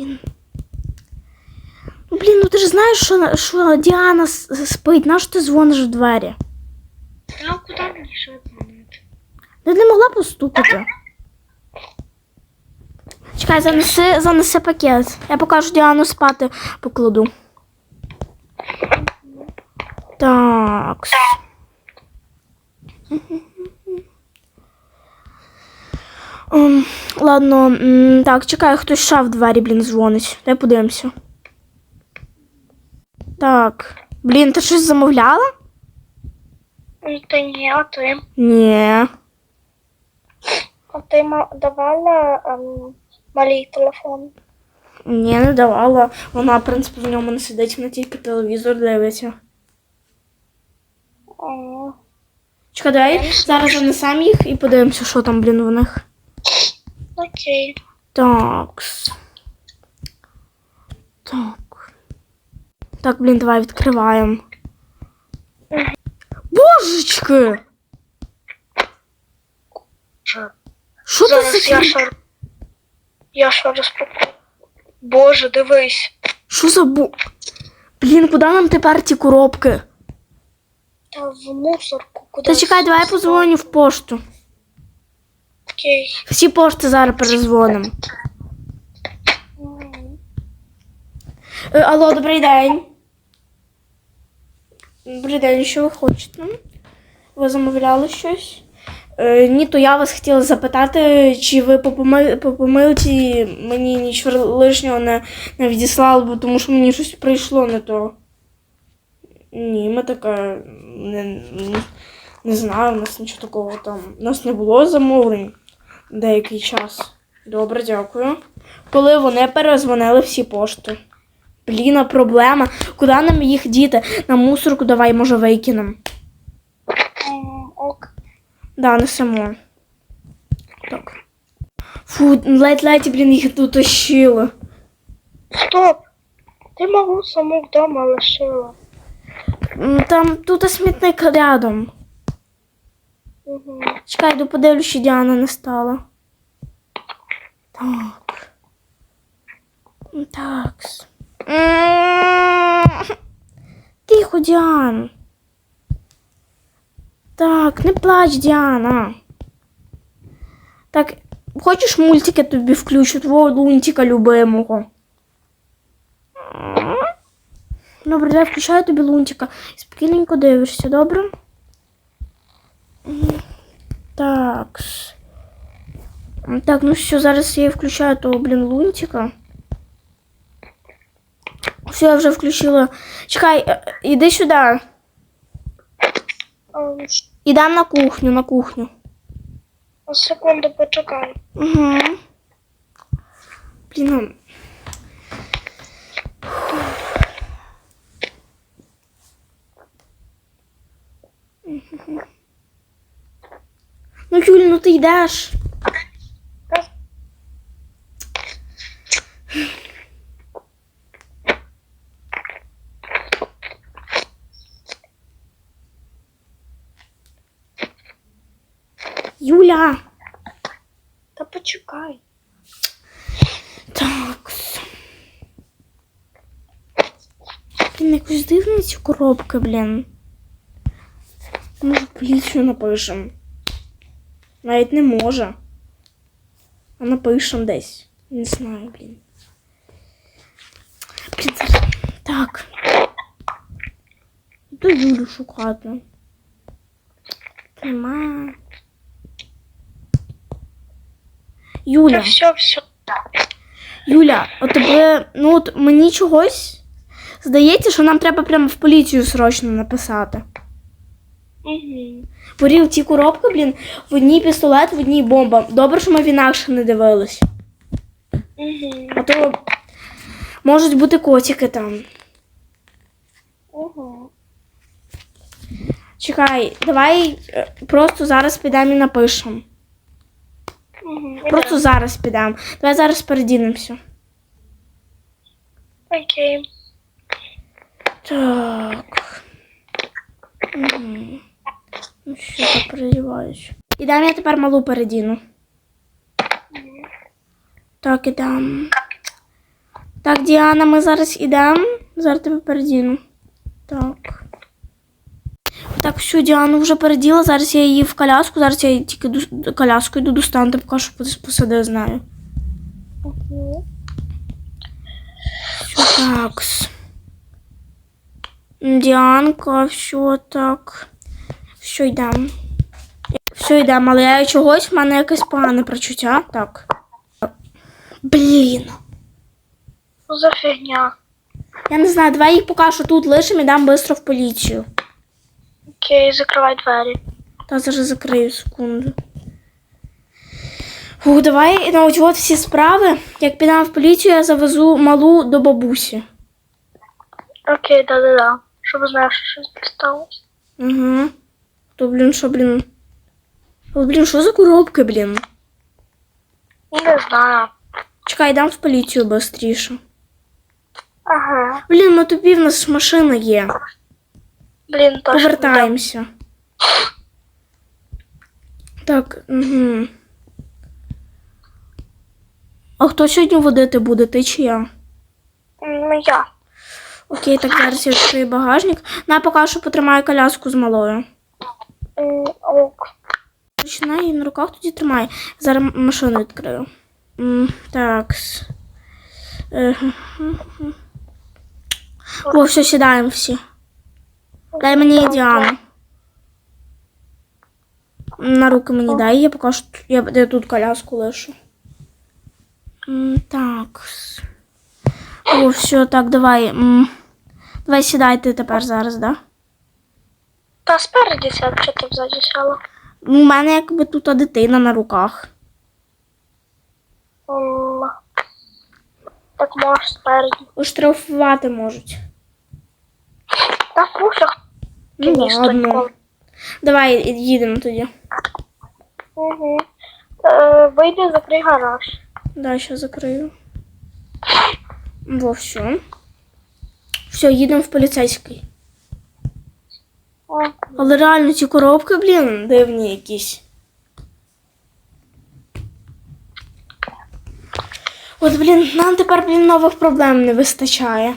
Блін. Ну, блін, ну ти ж знаєш, що, що Діана спить, на що ти дзвониш в двері? Та куди мені дзвонити? Ти не могла постукати. Чекай, занеси, занеси пакет. Я покажу Діану спати покладу. Так. Ем, Ладно, м, так, чекай, хтось ще в двері, блін, дзвонить. Дай подивимося. Так. Блін, ти щось замовляла? Та ні, а ти? Ні. А ти давала ем, малій телефон? Ні, не давала. Вона, в принципі, в ньому не сидить, вона тільки телевізор дивиться. Чекай, давай зараз занесемо їх і подивимося, що там, блін, в них. Окей. Так. Так. Так, блін, давай відкриваємо. Божечки! Що це за я ще, я ще розпакую. Боже, дивись. Що за бу... Блін, куди нам тепер ті коробки? Та в мусорку куди. Та чекай, давай я позвоню в пошту. Окей. Всі пошти зараз перезвонимо. М, Е, алло, добрий день. Добрий день, що ви хочете? Ви замовляли щось? Е, ні, то я вас хотіла запитати, чи ви по, помил... по помилці мені нічого лишнього не, не відіслали, бо тому що мені щось прийшло не то. Ні, ми таке не, не знаю, у нас нічого такого там. У нас не було замовлень деякий час. Добре, дякую. Коли вони перезвонили всі пошти. Блін, а проблема. Куди нам їх діти? На мусорку давай, може, викинемо. Ок. Да, несемо. Так. Фу, ледь-ледь, блін, їх тут тащили. Стоп! Ти малу саму вдома лишила. Там тут смітник рядом. Угу. Чекай, йду подивлюсь, що Діана не стала. Так. М, Такс. Тихо, Діан. Так, не плач, Діана. Так, хочеш мультики тобі включу, твого лунтика любимого? Добре, я включаю тобі лунтика. Спокійненько дивишся, добре? Так. Так, ну все, зараз я включаю того, блін, лунтика. Все, я вже включила. Чекай, е, е, іди сюди. Ідем на кухню, на кухню. секунду почекай. Угу. Блін. Ну, Юль, ну ти йдеш. Юля. Та почекай. Так. Блін, якось дивні ці коробки, блін. Може, поліцію напишем. Навіть не може. А напишем десь. Не знаю, блін. Блін. Так. Іду Юлю шукати. Нема. Та Юля. все, все. Юля, от тебе, ну от мені чогось здається, що нам треба прямо в поліцію срочно написати. Угу. Порів ці коробки, блін, в одній пістолет, в одній бомба. Добре, що ми в інакше не дивились. Угу. А то можуть бути котики там. Угу. Чекай, давай е, просто зараз підемо і напишемо. Угу. Просто зараз підемо. Давай зараз передінемося. Окей. Так. Угу. Ну що, так передіваюсь. Ідемо я тепер малу передіну. Так, ідем. Так, Діана, ми зараз ідемо. Зараз тебе передіну. Так. Так, все, Діану вже переділа. Зараз я її в коляску. Зараз я її тільки ду- коляску йду достану, поки що пос- посади знаю. Все, так. Діанка, все так. Все, йдемо. Все, йдемо, але я чогось, в мене якесь погане прочуття. Так. Блін. Що за фігня? Я не знаю, давай їх поки що тут лишимо і дам швидко в поліцію. Окей, закривай двері. Та зараз закрию секунду. Фу, давай ну, от, от всі справи. Як підемо в поліцію, я завезу малу до бабусі. Окей, да-да-да. Щоб знаєш, що щось сталося. Угу. То, блін, що, блін. О, блін, що за коробки, блін? Не знаю. Чекай, дам в поліцію швидше. Ага. Блін, на тобі в нас машина є. Блін, точно. Повертаємося. Так, угу. А хто сьогодні водити буде, ти чи я? Ну, я. Окей, так зараз я відкрию багажник. На поки що потримаю коляску з малою. М, Ок. Починай її на руках тоді тримай. Зараз машину відкрию. Так. Е. О, все, сідаємо всі. Дай мені Діану. На руки мені дай, я поки що я, я тут коляску лишу. Так. О, все, так, давай. Давай сідай ти тепер зараз, да? Та спереді сяду, що ти взаді сяла. Ну, У мене якби тут дитина на руках. М, Так можеш спереді. Оштрафувати можуть. Та пофіг. Ну ладно. Давай їдемо тоді. Угу. Е, вийди, закрий гараж. Да, сейчас закрию. Во, все. Все, їдемо в поліцейський. Але реально ці коробки, блін, дивні якісь. От, блін, нам тепер, блін, нових проблем не вистачає.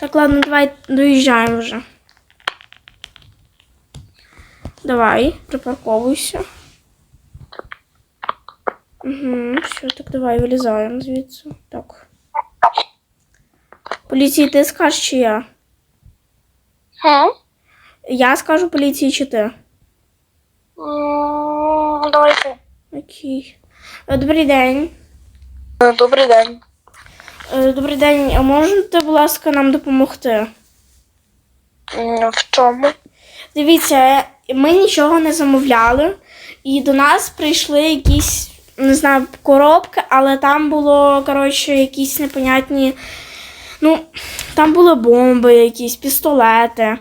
Так, ладно, давай доїжджаємо вже. Давай, припарковуйся. Угу, все, так давай вилізаємо звідси. Так. Поліції ти скажеш чи я? Хм? Я скажу поліції чи ти? Давай ти. Окей. Е, Добрий день. Е, Добрий день. Е, Добрий день. А можете, будь ласка, нам допомогти? В чому? Дивіться, ми нічого не замовляли, і до нас прийшли якісь, не знаю, коробки, але там було, коротше, якісь непонятні. Ну, там були бомби, якісь пістолети.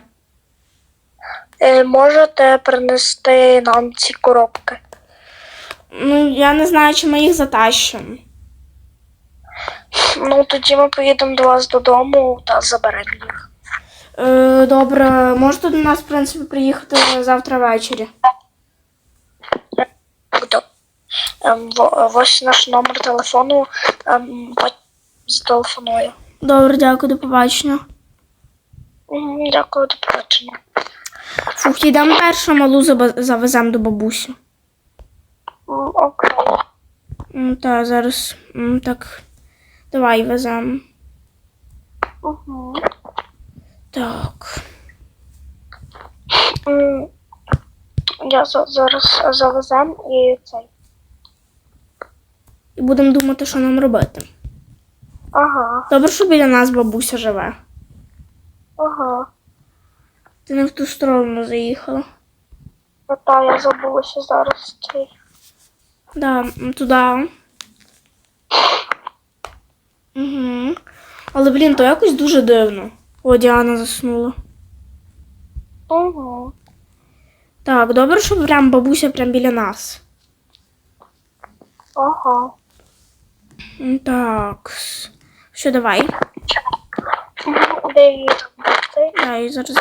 Е, Можете принести нам ці коробки? Ну, я не знаю, чи ми їх затащимо. Ну, тоді ми поїдемо до вас додому та заберемо їх. Е, добре, можете до нас, в принципі, приїхати завтра ввечері. Ем, Ось наш номер телефону. ем, Зателефоную. Добре, дякую, до побачення. Дякую, до побачення. Фух, йдемо першу малу завеземо до бабусі. Окей. Та зараз так. Давай веземо. Угу. Так. Я зараз завезем і цей. І будемо думати, що нам робити. Ага, Добре, що біля нас бабуся живе. ага. Ти не в ту сторону заїхала. А Та я забулася зараз цей. Да, туди. Угу. Але, блін, то якось дуже дивно. О, Діана заснула. Угу. Так, добре, що прям бабуся прям біля нас. Ага. Так. Що, давай. Де її? Да, і зараз.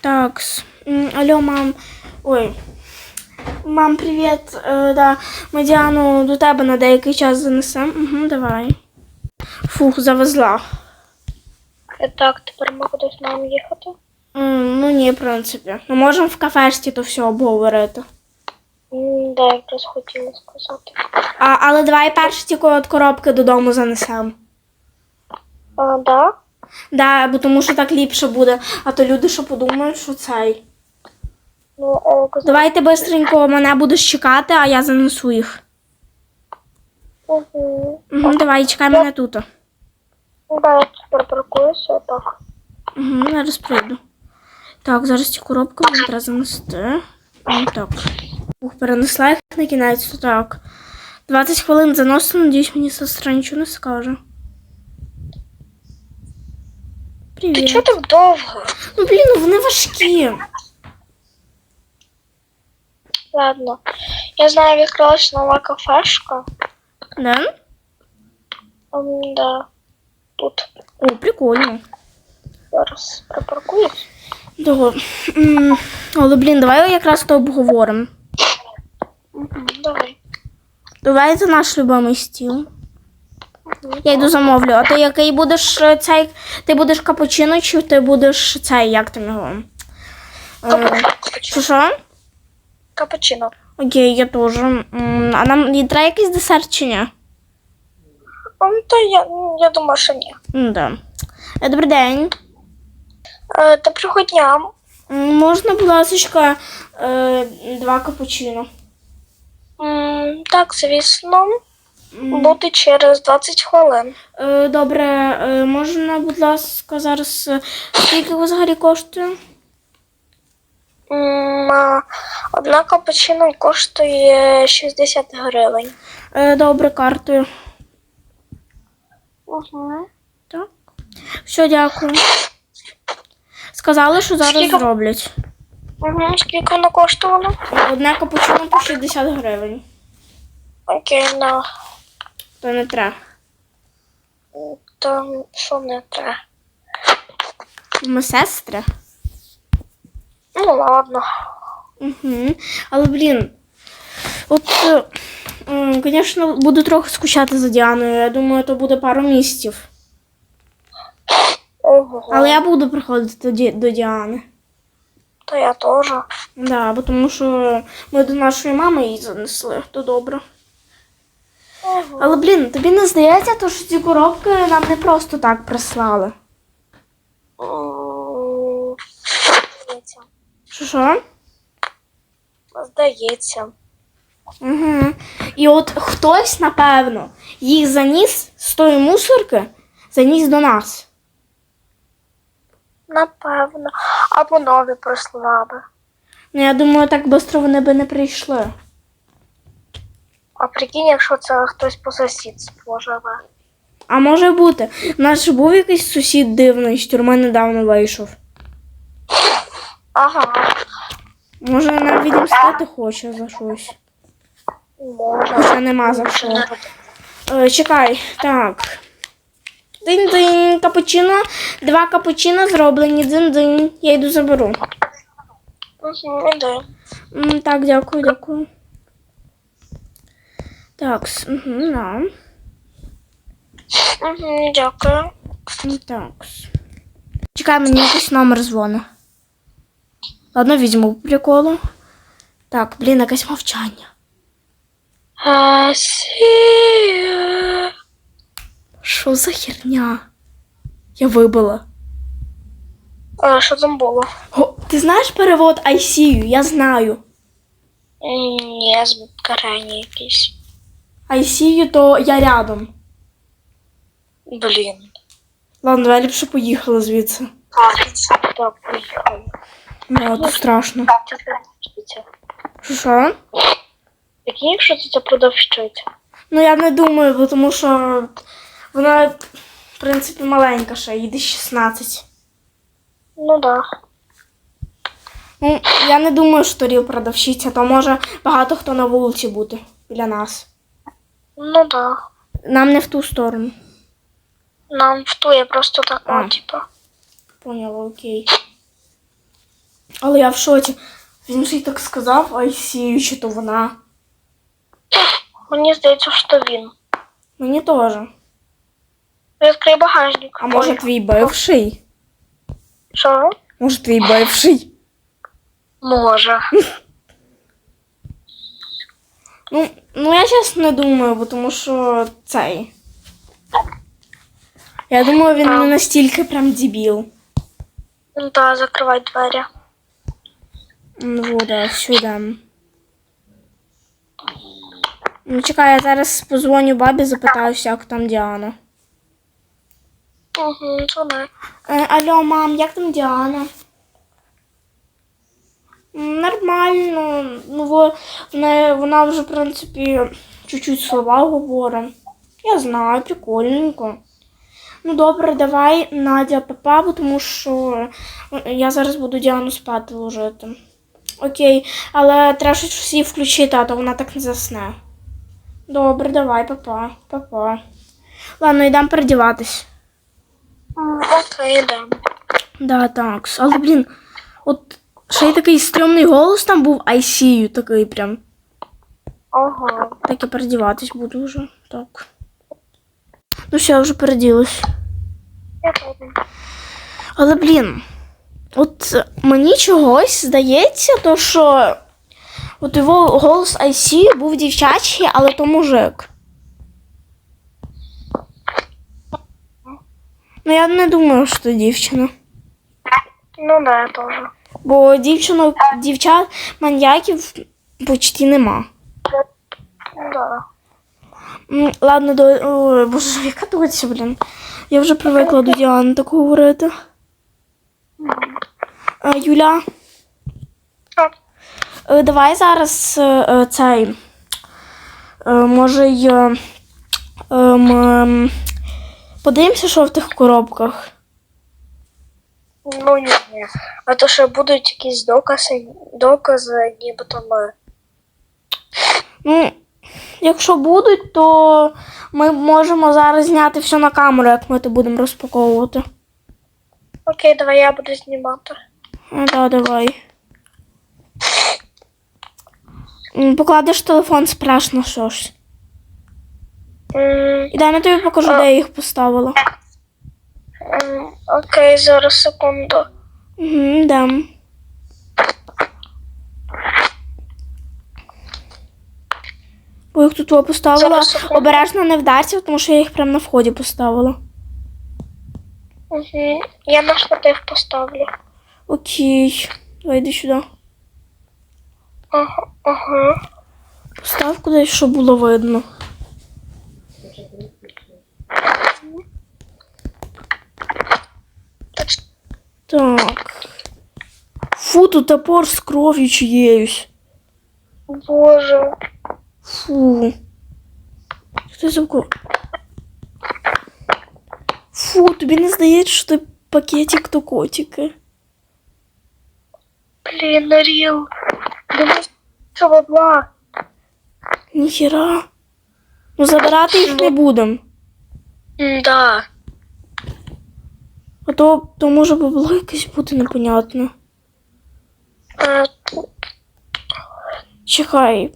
Так. Алло, мам. Ой. Мам, привіт. Е, да. Ми Діану до тебе на деякий час занесемо. Угу, давай. Фух, завезла. Е, Так, тепер ми кудись маємо їхати. Ну ні, в принципі. Ми можемо в кафешці то все обговорити. Да, якраз хотіла сказати. А, але давай перше тільки от коробки додому занесемо. А, да? Да, бо тому що так ліпше буде, а то люди що подумають, що цей. Ну, о, казав. Давайте бистренько мене будеш чекати, а я занесу їх. Угу. Угу, давай, чекай мене тут. Ну, да, я тепер паркуюся, так. Угу, зараз прийду. Так, зараз ці коробки мені треба занести. М, Так. Ух, перенесла їх на кінець. Так. 20 хвилин заносу, надіюсь, мені сестра нічого не скаже. Ти Привіт. чого так довго? Ну, блін, ну вони важкі. Ладно. Я знаю, відкрилась нова кафешка. Да? М, да. Тут. О, прикольно. Зараз припаркуюсь. Добре. Але, блін, давай якраз то обговоримо. Давай. Давай це наш любимий стіл. Я йду замовлю. А ти який будеш е, цей. Ти будеш капучино, чи ти будеш цей, як там його? Е, Капучино. Що що? Капучино. Окей, я теж. А нам треба якийсь десерт чи ні? Та я, я думаю, що ні. Да. Е, Добрий день. Доброго дня. Можна, будь ласка, два капучино? Так, звісно, буде через 20 хвилин. е, Добре, е, можна, будь ласка, зараз е, скільки взагалі коштує? Одна капучино коштує 60 гривень. Добре, картою. Угу. Так. Все, дякую. Сказали, що зараз Скільки? зроблять. Угу. Скільки воно коштувало? Одне капучино по 60 гривень. Окей, ну, То не треба. то що не треба? Ми сестри. Ну ладно. Угу. Але, блін, от, звісно, буду трохи скучати за Діаною. Я думаю, то буде пару місяців. Ого. Але я буду приходити до, до Діани. То я теж. Да, бо тому що ми до нашої мами її занесли, то добре. Але, блін, тобі не здається, то, що ці коробки нам не просто так прислали. Здається. Що що? Здається. Угу. І от хтось, напевно, їх заніс з тої мусорки, заніс до нас. Напевно. Або нові прислали. Ну, я думаю, так швидко вони би не прийшли. А прикинь, якщо це хтось по сусідству живе. А може бути, у нас же був якийсь сусід дивний, з тюрми недавно вийшов. Ага. Може, нам відімстити хоче за щось. Може. Хоча нема за що. Е, чекай, так. Динь-динь, капучино. Два капучино зроблені. Динь-динь. Я йду заберу. Угу, іди. М, Так, дякую, дякую. Так, угу, да. Угу, дякую. Так. Чекай, мені якийсь номер дзвони. Ладно, візьму по приколу. Так, блін, якесь мовчання. Що за херня? Я вибила. А, Що там було? О, ти знаєш перевод I see you? Я знаю. Ні, якісь. I you, то я рядом. Блін. Ладно, давай ліпше поїхали звідси. Так, поїхали. Ну, тут страшно. Це продавщиця. Що що? Прикинь, якщо це ця продавщиця. Ну я не думаю, бо тому що вона, в принципі, маленька ще, їй десь 16. Ну да. Ну, я не думаю, що Ріл продавщиця, то може багато хто на вулиці бути біля нас. Ну да. Нам не в ту сторону. Нам в ту я просто так, А. ну, типа. Поняла, окей. Але я в шоці. Він же й так сказав, а й сію, чи то вона. Мені здається, що він. Мені теж. Відкрий багажник. А може твій бивший? Що? Може твій бивший? Може. Ну, ну я чесно не думаю, бо тому що цей. Я думаю, він не настільки прям дебіл. Ну так, закривай двері. Ну, да, сюди. Ну, чекай, я зараз позвоню бабі, запитаюся, як там Діана. Угу, дзвони. Е, алло, мам, як там Діана? Нормально. Ну, вона, вона вже, в принципі, чуть-чуть слова говорить. Я знаю, прикольненько. Ну добре, давай, Надя, папа, тому що я зараз буду Діану спати ложити. Окей, але треба щось всі включити, а то вона так не засне. Добре, давай, папа, папа. Ладно, йдемо передіватись. Окей, йдемо. Да, так. Але, блін, от ще й такий стрьомний голос там був ICU, такий прям. Ого. Так я передіватись буду вже. Так. Ну все, я вже переділась. Але, блін, от мені чогось здається, то що от його голос ICU був дівчачий, але то мужик. Ну, я не думаю, що дівчина. Ну да, я теж. Бо дівчинок, дівчат маньяків почти нема. Да. Ладно, до. Ой, боже, яка доця, блін. Я вже привикла до Діани так говорити. Е, Юля, е, давай зараз е, цей. Може й. ем, ем, Подивимося, що в тих коробках. Ну ні. ні. А то що будуть якісь докази, докази, нібито ми. Ну, якщо будуть, то ми можемо зараз зняти все на камеру, як ми це будемо розпаковувати. Окей, давай я буду знімати. Ну, да, давай. Покладеш телефон, спраш на щось. М, І дай я тобі покажу, де я їх поставила. Окей, зараз секунду. Угу, дам. Бо їх тут поставила. Обережно не вдарся, тому що я їх прямо на вході поставила. Угу. Я на штатив поставлю. Окей. Давай йди сюди. Ага, ага. Постав кудись, щоб було видно. Так. Фу, тут топор з кров'ю чиєюсь. Боже. Фу. Що це за Фу, тобі не здається, що ти пакетик то котики. Блін, Наріл. Дивись, що бабла. Ніхіра. Ну забирати їх не будемо. Да. А то, то може бабло якесь бути непонятно. Чекай.